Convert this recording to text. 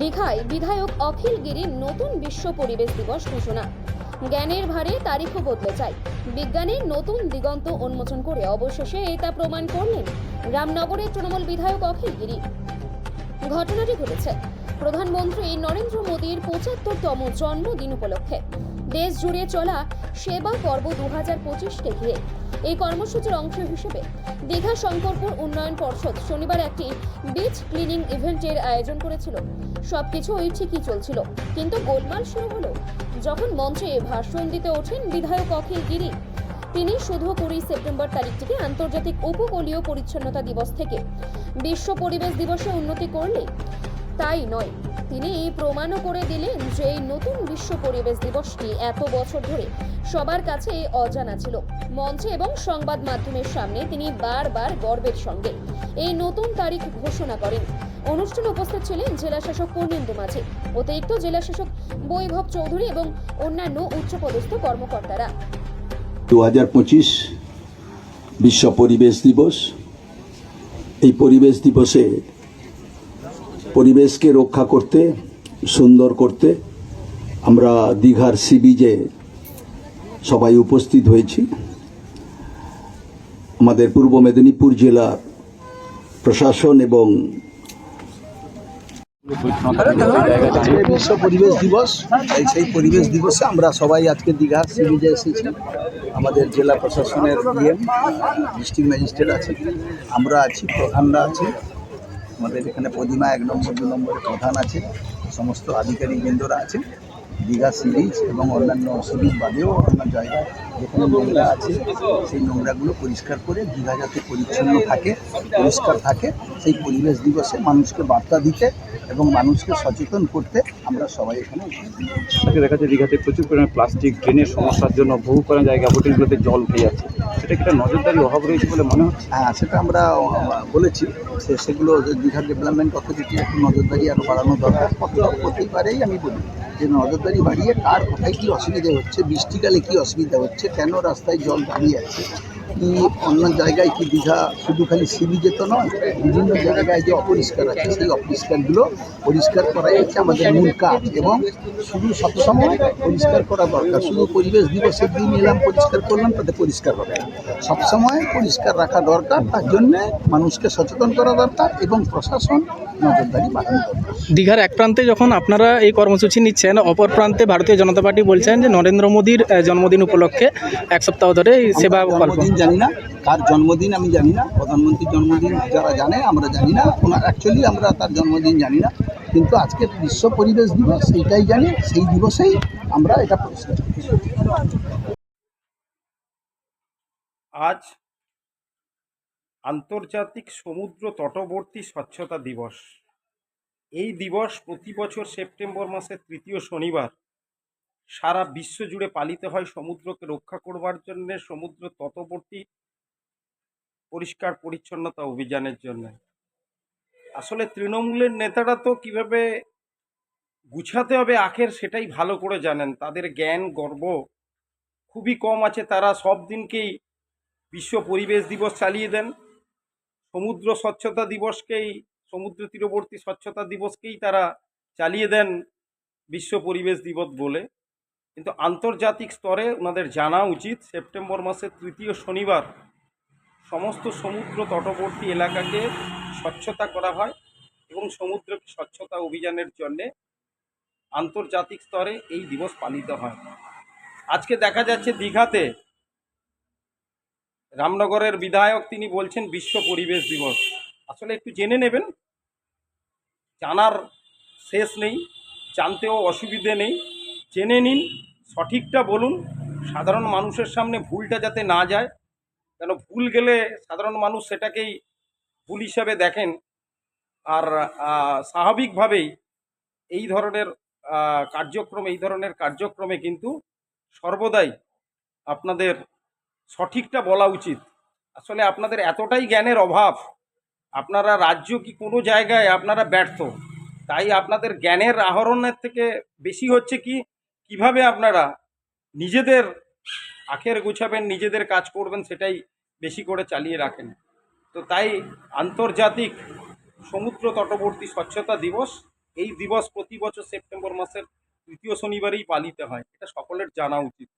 দীঘায় বিধায়ক অখিল গিরির নতুন বিশ্ব পরিবেশ দিবস ঘোষণা। জ্ঞানের ভারে তারিখও বদলে চাই। বিজ্ঞানের নতুন দিগন্ত উন্মোচন করে অবশেষে তা প্রমাণ করলেন রামনগরের তৃণমূল বিধায়ক অখিল গিরি। ঘটনাটি ঘটেছে। প্রধানমন্ত্রী নরেন্দ্র মোদীর পঁচাত্তরতম জন্মদিন উপলক্ষে। দেশ জুড়ে চলা সেবা পর্ব দু হাজার পঁচিশকে ঘিরে এই কর্মসূচির অংশ হিসেবে দীঘা শঙ্করপুর উন্নয়ন পর্ষদ শনিবার একটি বিচ ক্লিনিং ইভেন্টের আয়োজন করেছিল। সবকিছুই ঠিকই চলছিল। কিন্তু গোলমাল শুরু হলো যখন মঞ্চে ভাষণ দিতে ওঠেন বিধায়ক অখিল গিরি। তিনি শুধু কুড়ি সেপ্টেম্বর তারিখটিকে আন্তর্জাতিক উপকূলীয় পরিচ্ছন্নতা দিবস থেকে বিশ্ব পরিবেশ দিবসে উন্নতি করলে তাই নয়। তিনি এই প্রমাণও করে দিলেন যে এই নতুন বিশ্ব পরিবেশ দিবসটি এত বছর ধরে সবার কাছে অজানা ছিল। মঞ্চে এবং সংবাদ মাধ্যমের সামনে তিনি বারবার গর্বের সঙ্গে এই নতুন তারিখ ঘোষণা করেন। অনুষ্ঠানে উপস্থিত ছিলেন জেলা শাসক পূর্ণেন্দু মাঝি, অতিরিক্ত জেলা শাসক বৈভব চৌধুরী এবং অন্যান্য উচ্চপদস্থ কর্মকর্তারা। দু বিশ্ব পরিবেশ দিবস। এই পরিবেশ দিবসে পরিবেশকে রক্ষা করতে, সুন্দর করতে আমরা দীঘার সি বিচে সবাই উপস্থিত হয়েছি। আমাদের পূর্ব মেদিনীপুর জেলার প্রশাসন এবং বিশ্ব পরিবেশ দিবস সেই পরিবেশ দিবসে আমরা সবাই আজকে দীঘা সি বিচে এসেছি। আমাদের জেলা প্রশাসনের ডিএম, ডিস্ট্রিক্ট ম্যাজিস্ট্রেট আছে আমরা আছি, প্রধানরা আছে আমাদের এখানে প্রতিমা এক নম্বর দু নম্বরে প্রধান আছে সমস্ত আধিকারিক বৃন্দরা আছে দীঘা সি বিচ এবং অন্যান্য সি বিচ বাদেও অন্য জায়গায় যেখানে নোংরা আছে সেই নোংরাগুলো পরিষ্কার করে দীঘা যাতে পরিচ্ছন্ন থাকে পরিষ্কার থাকে সেই পরিবেশ দিবসে মানুষকে বার্তা দিতে এবং মানুষকে সচেতন করতে আমরা সবাই এখানে আজকে দেখা যাচ্ছে দীঘাতে প্রচুর পরিমাণে প্লাস্টিক ড্রেনের সমস্যার জন্য বহু পরিমাণ জায়গা হোটেলগুলোতে জল উঠে যাচ্ছে। সেটা একটা নজরদারি অভাব রয়েছে বলে মনে হচ্ছে? হ্যাঁ সেটা আমরা বলেছি। সে সেগুলো যে দীঘা ডেভেলপমেন্ট অথরিটি একটু নজরদারি আরও বাড়ানো দরকার। কত প্রতিবারেই আমি বলি। যে নজরদারি বাড়িয়ে কার কোথায় কী অসুবিধে হচ্ছে, বৃষ্টিকালে কী অসুবিধা হচ্ছে, কেন রাস্তায় জল দাঁড়িয়ে আছে কি অন্য জায়গায় কি দীঘা শুধু খালি সিবি যেত নয় বিভিন্ন জায়গায় যে অপরিষ্কার আছে সেই অপরিষ্কারগুলো পরিষ্কার করাই হচ্ছে আমাদের মূল কাজ এবং শুধু সবসময় পরিষ্কার করা দরকার। শুধু পরিবেশ দিবসের দিন এলাম পরিষ্কার করলাম তাতে পরিষ্কার হবে। সবসময় পরিষ্কার রাখা দরকার তার জন্যে মানুষকে সচেতন করা দরকার এবং প্রশাসন নজরদারি বাড়ানো দরকার। দীঘার এক প্রান্তে যখন আপনারা এই কর্মসূচি নিচ্ছেন অপর প্রান্তে ভারতীয় জনতা পার্টি বলছেন যে নরেন্দ্র মোদীর জন্মদিন উপলক্ষে এক সপ্তাহ ধরে এই সেবা জন্মদিন জানি না, কার জন্মদিন আমি জানি না, প্রধানমন্ত্রীর জন্মদিন যারা জানে আমরা জানি না, ওনার অ্যাকচুয়ালি আমরা তার জন্মদিন জানি না, কিন্তু আজকে বিশ্ব পরিবেশ দিবস, এইটাই জানি, সেই দিবসেই আমরা এটা পরিষ্কার করি। আজ আন্তর্জাতিক সমুদ্র তটবর্তী স্বচ্ছতা দিবস এই দিবস প্রতি বছর সেপ্টেম্বর মাসের তৃতীয় শনিবার সারা বিশ্ব জুড়ে পালিত হয় সমুদ্রকে রক্ষা করবার জন্য, সমুদ্র তটবর্তী পরিষ্কার পরিচ্ছন্নতা অভিযানের জন্য। আসলে তৃণমূলের নেতারা তো কীভাবে গুছাতে হবে আখের সেটাই ভালো করে জানেন। তাদের জ্ঞান, গর্ব খুবই কম আছে। তারা সব দিনকেই বিশ্ব পরিবেশ দিবস চালিয়ে দেন। সমুদ্র স্বচ্ছতা দিবসকেই, সমুদ্র তীরবর্তী স্বচ্ছতা দিবসকেই তারা চালিয়ে দেন বিশ্ব পরিবেশ দিবস বলে। কিন্তু আন্তর্জাতিক স্তরে ওনাদের জানা উচিত সেপ্টেম্বর মাসের তৃতীয় শনিবার সমস্ত সমুদ্র তটবর্তী এলাকাকে স্বচ্ছতা করা হয় এবং সমুদ্রকে স্বচ্ছতা অভিযানের জন্যে আন্তর্জাতিক স্তরে এই দিবস পালিত হয়। আজকে দেখা যাচ্ছে দীঘাতে রামনগরের বিধায়ক তিনি বলছেন বিশ্ব পরিবেশ দিবস। আসলে একটু জেনে নেবেন, জানার শেষ নেই, জানতেও অসুবিধে নেই। জেনে নিন, সঠিকটা বলুন। সাধারণ মানুষের সামনে ভুলটা যাতে না যায়, কেন ভুল গেলে সাধারণ মানুষ সেটাকেই ভুল হিসাবে দেখেন। আর স্বাভাবিকভাবেই এই ধরনের কার্যক্রম, এই ধরনের কার্যক্রমে কিন্তু সর্বদাই আপনাদের সঠিকটা বলা উচিত। আসলে আপনাদের এতটাই জ্ঞানের অভাব, আপনারা রাজ্য কি কোনো জায়গায় আপনারা ব্যর্থ। তাই আপনাদের জ্ঞানের আহরণের থেকে বেশি হচ্ছে কি কীভাবে আপনারা নিজেদের আখের গুছাবেন, নিজেদের কাজ করবেন সেটাই বেশি করে চালিয়ে রাখেন। তো তাই আন্তর্জাতিক সমুদ্র তটবর্তী স্বচ্ছতা দিবস এই দিবস প্রতি বছর সেপ্টেম্বর মাসের তৃতীয় শনিবারেই পালিত হয়। এটা সকলের জানা উচিত।